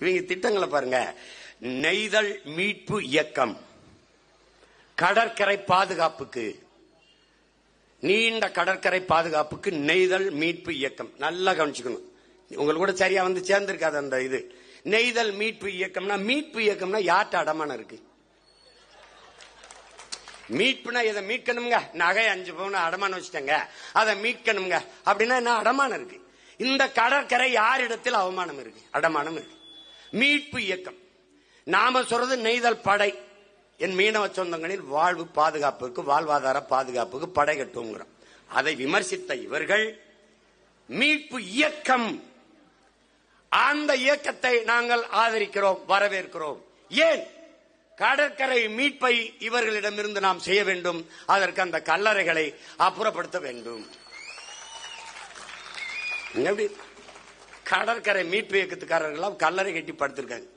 இவங்க திட்டங்களை பாருங்க. நெய்தல் மீட்பு இயக்கம். கடற்கரை பாதுகாப்புக்கு. நீண்ட கடற்கரை பாதுகாப்புக்கு நெய்தல் மீட்பு இயக்கம். நல்லா கவனிச்சுக்கணும். உங்களுக்கு கூட சரியா வந்து சேர்ந்திருக்காது அந்த இது. நெய்தல் மீட்பு இயக்கம்னா மீட்பு இயக்கம்னா யார்கிட்ட அடமானம் இருக்கு? மீட்புனா இதை மீட்கணுங்க நகை அஞ்சு பவுன் அடமானம் வச்சுட்டேங்க. அதை மீட்கணுங்க அப்படின்னா என்ன? அடமானம் இருக்கு. இந்த கடற்கரை யாரிடத்தில் அவமானம் இருக்கு? அடமானம் இருக்கு. மீட்பு இயக்கம். நாம சொல்றது நெய்தல் படை. என் மீனவ சொந்தங்களில் வாழ்வு பாதுகாப்புக்கு வாழ்வாதார பாதுகாப்புக்கு படை கட்டுங்கிறோம் அதை விமர்சித்த இவர்கள் மீட்பு இயக்கம். அந்த இயக்கத்தை நாங்கள் ஆதரிக்கிறோம் வரவேற்கிறோம். ஏன்? கடற்கரை மீட்பை இவர்களிடமிருந்து நாம் செய்ய வேண்டும். அதற்கு அந்த கல்லறைகளை அப்புறப்படுத்த வேண்டும். எப்படி? கடற்கரை மீட்பு இயக்கத்துக்காரர்கள் கல்லறை கட்டி படுத்திருக்காங்க.